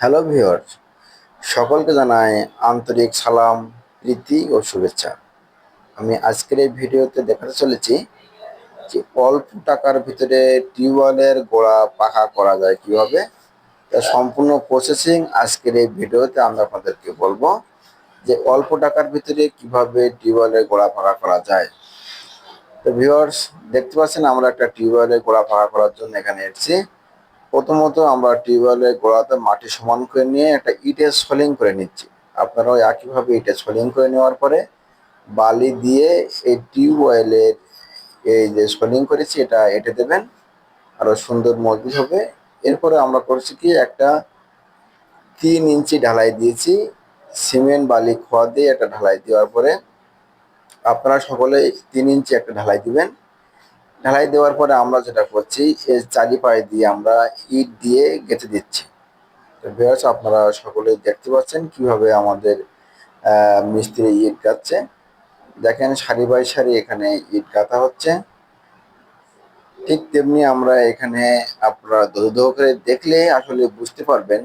Hello viewers, সকলকে জানাই আন্তরিক সালাম, প্রীতি ও শুভেচ্ছা। আমি আজকের এই ভিডিওতে দেখাতে চলেছি যে অল্প টাকার ভিতরে টিউবওয়েলের গোড়া পাখা করা যায় কীভাবে। তার সম্পূর্ণ প্রসেসিং আজকের এই ভিডিওতে আমরা আপনাদেরকে বলব যে অল্প টাকার ভিতরে কীভাবে টিউবওয়েলের গোড়া পাকা করা যায়। তো ভিউয়ার্স, দেখতে পাচ্ছেন আমরা একটা টিউবওয়েলের গোড়া পাকা করার জন্য এখানে এসেছি। প্রথমত আমরা টিউবওয়েলের গোড়াতে মাটি সমান করে নিয়ে একটা ইটের সলিং করে নিচ্ছি। আপনারাও একইভাবে ইটের সলিং করে নেওয়ার পরে বালি দিয়ে এই টিউবওয়েলের এই যে সলিং করেছি, এটা এঁটে দেবেন। আরও সুন্দর মজবুত হবে। এরপরে আমরা করছি কি, একটা তিন ইঞ্চি ঢালাই দিয়েছি। সিমেন্ট বালি খোয়া দিয়ে একটা ঢালাই দেওয়ার পরে আপনারা সকলে তিন ইঞ্চি একটা ঢালাই দিবেন। ঢালাই দেওয়ার পরে আমরা যেটা করছি, এর চারিপায়ে দিয়ে আমরা ইট দিয়ে গেঁথে দিচ্ছি। তো ভিউয়ার্স, আপনারা সকলে দেখতে পাচ্ছেন কীভাবে আমাদের মিস্ত্রি ইট গাচ্ছে দেখেন, সারি বাই সারি এখানে ইট গাঁথা হচ্ছে। ঠিক তেমনি আমরা এখানে আপনারা ধৈর্য করে দেখলে আসলে বুঝতে পারবেন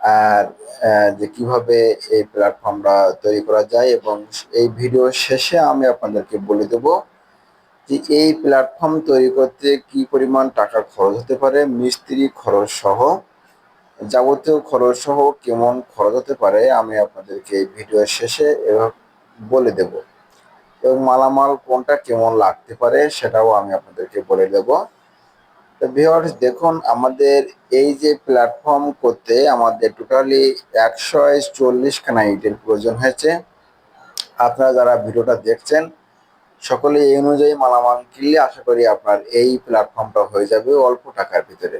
আর যে কীভাবে এই প্ল্যাটফর্মটা তৈরি করা যায়। এবং এই ভিডিও শেষে আমি আপনাদেরকে বলে দেবো যে এই প্ল্যাটফর্ম তৈরি করতে কি পরিমাণ টাকা খরচ হতে পারে, মিস্ত্রি খরচ সহ, যাবতীয় খরচ সহ কেমন খরচ হতে পারে, আমি আপনাদেরকে এই ভিডিওর শেষে বলে দেব। এবং মালামাল কোনটা কেমন লাগতে পারে, সেটাও আমি আপনাদেরকে বলে দেব। তো ভিউয়ার্স দেখুন, আমাদের এই যে প্ল্যাটফর্ম করতে আমাদের টোটালি একশো চল্লিশ খানা ইটের প্রয়োজন হয়েছে। আপনারা যারা ভিডিওটা দেখছেন সকলে এই অনুযায়ী মালামাল কিনলে আশা করি আপনার এই প্ল্যাটফর্মটা হয়ে যাবে অল্প টাকার ভিতরে।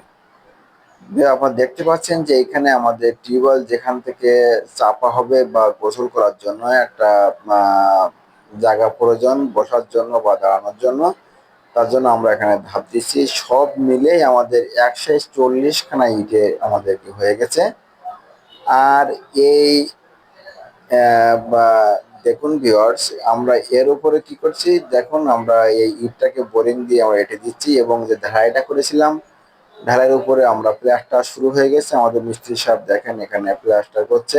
আপনার দেখতে পাচ্ছেন যে এখানে আমাদের টিউবওয়েল যেখান থেকে চাপা হবে বা গোসল করার জন্য একটা জায়গা প্রয়োজন, বসার জন্য বা দাঁড়ানোর জন্য, তার জন্য আমরা এখানে ধাপ দিচ্ছি। সব মিলেই আমাদের একশো চল্লিশ খানা ইটে আমাদেরকে হয়ে গেছে। আর এই দেখুন ভিউয়ার্স আমরা এর উপরে কি করছি? দেখুন, আমরা এই ইটটাকে বোরিং দিয়ে আমরা এঁটে দিচ্ছি এবং যে ঢালাইটা করেছিলাম, ঢালাইয়ের উপরে আমরা প্লাস্টার শুরু হয়ে গেছে। আমাদের মিস্ত্রি সাহেব দেখেন, এখানে প্লাস্টার করছে।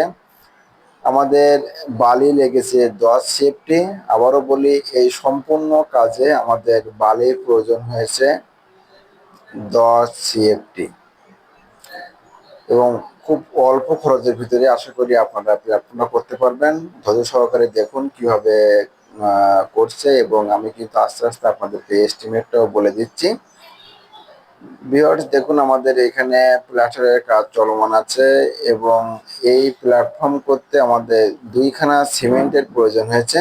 আমাদের বালি লেগেছে দশ সেফটি আবারও বলি, এই সম্পূর্ণ কাজে আমাদের বালির প্রয়োজন হয়েছে দশ সিএফটি এবং খুব অল্প খরচের ভিতরে আশা করি আপনারা প্ল্যাটফর্মটা করতে পারবেন। ধৈর্য সহকারে দেখুন কীভাবে করছে এবং আমি কিন্তু আস্তে আস্তে আপনাদেরকে এস্টিমেটটাও বলে দিচ্ছি। ভিউয়ার্স দেখুন আমাদের এখানে প্ল্যাটারের কাজ চলমান আছে এবং এই প্ল্যাটফর্ম করতে আমাদের দুইখানা সিমেন্টের প্রয়োজন হয়েছে।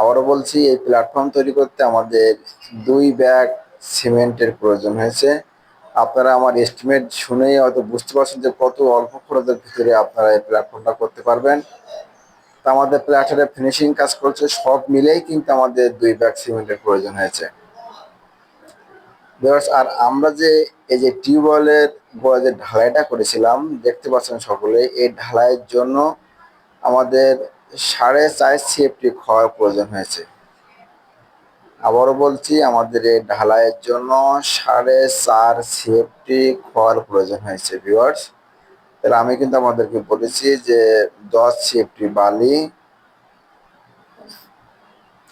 আবারও বলছি, এই প্ল্যাটফর্ম তৈরি করতে আমাদের দুই ব্যাগ সিমেন্টের প্রয়োজন হয়েছে। আপনারা আমার এস্টিমেট শুনেই হয়তো বুঝতে পারছেন যে কত অল্প খরচের ভিতরে আপনারা এই প্ল্যাটফর্মটা করতে পারবেন। তা আমাদের প্ল্যাটারে ফিনিশিং কাজ করছে, সব মিলেই কিন্তু আমাদের দুই ব্যাগ সিমেন্টের প্রয়োজন হয়েছে। আর আমরা যে এই যে টিউবওয়েলের গোড়া যে ঢালাইটা করেছিলাম, দেখতে পাচ্ছেন সকলে, এই ঢালাইয়ের জন্য আমাদের সাড়ে চার সিএফটি খাওয়ার প্রয়োজন হয়েছে। আবারও বলছি, আমাদের এই ঢালাইয়ের জন্য সাড়ে চার সিএফটি খাওয়ার প্রয়োজন হয়েছে ভিউয়ার্স তাহলে আমি কিন্তু আমাদেরকে বলেছি যে দশ সিএফটি বালি,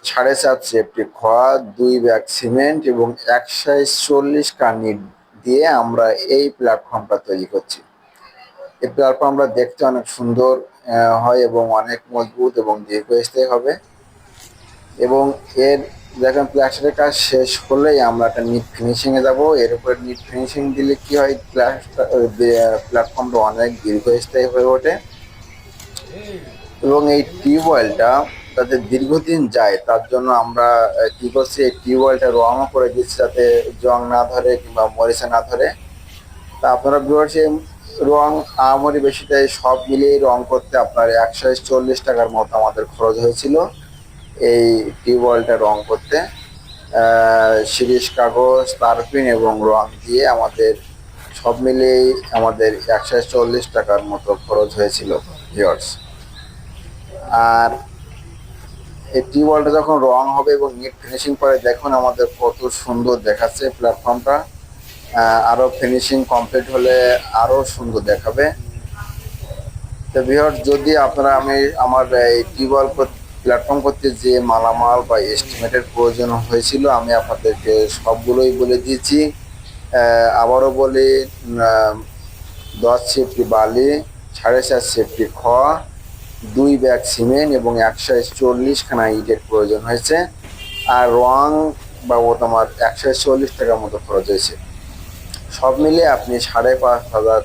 সাড়ে চার সেফটি খোয়া, দুই ব্যাগ সিমেন্ট এবং একশো চল্লিশ কানি দিয়ে আমরা এই প্ল্যাটফর্মটা তৈরি করছি। এই প্ল্যাটফর্মটা দেখতে অনেক সুন্দর হয় এবং অনেক মজবুত এবং দীর্ঘস্থায়ী হবে। এবং এর দেখেন প্লাস্টারের কাজ শেষ হলেই আমরা একটা নিট ফিনিশিংয়ে যাব। এর উপরে নিট ফিনিশিং দিলে কি হয়? প্লাস্টার প্ল্যাটফর্মটা অনেক দীর্ঘস্থায়ী হয়ে ওঠে। এবং এই টিউবওয়েলটা যাতে দীর্ঘদিন যায়, তার জন্য আমরা কি করছি? এই টিউবওয়েলটা রঙও করে দিচ্ছি যাতে জং না ধরে কিংবা মরিচা না ধরে। তা আপনারা ভিউয়ার্স রং আহামরি বেশি তাই সব মিলিয়ে রং করতে আপনার একশো চল্লিশ টাকার মতো আমাদের খরচ হয়েছিল। এই টিউবওয়েলটা রং করতে। শিরিষ কাগজ, তারপিন এবং রং দিয়ে আমাদের সব মিলিয়েই আমাদের একশো চল্লিশ টাকার মতো খরচ হয়েছিল ভিউয়ার্স আর এই টিউবওয়েলটা যখন রং হবে এবং নিট ফিনিশিং করে, দেখুন আমাদের কত সুন্দর দেখাচ্ছে প্ল্যাটফর্মটা আরও ফিনিশিং কমপ্লিট হলে আরও সুন্দর দেখাবে। তো ভিউয়ার যদি আপনারা আমি আমার এই টিউবওয়েল প্ল্যাটফর্ম করতে যে মালামাল বা এস্টিমেটের প্রয়োজন হয়েছিল, আমি আপনাদেরকে সবগুলোই বলে দিয়েছি। আবারও বলি দশ সেফটি বালি, সাড়ে চার সেফটি খ, দুই ব্যাগ সিমেন্ট এবং একশো চল্লিশখানা ইটের প্রয়োজন হয়েছে। আর রং বাবু তোমার একশো চল্লিশ টাকার মতো খরচ হয়েছে। সব মিলিয়ে আপনি সাড়ে পাঁচ হাজার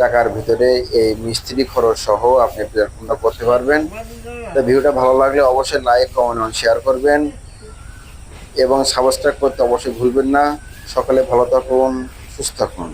টাকার ভিতরে এই মিস্ত্রি খরচ সহ আপনি প্ল্যাটফর্মটা করতে পারবেন। তো ভিডিওটা ভালো লাগলে অবশ্যই লাইক, কমেন্ট শেয়ার করবেন। এবং সাবস্ক্রাইব করতে অবশ্যই ভুলবেন না। সকালে ভালো থাকুন, সুস্থ থাকুন।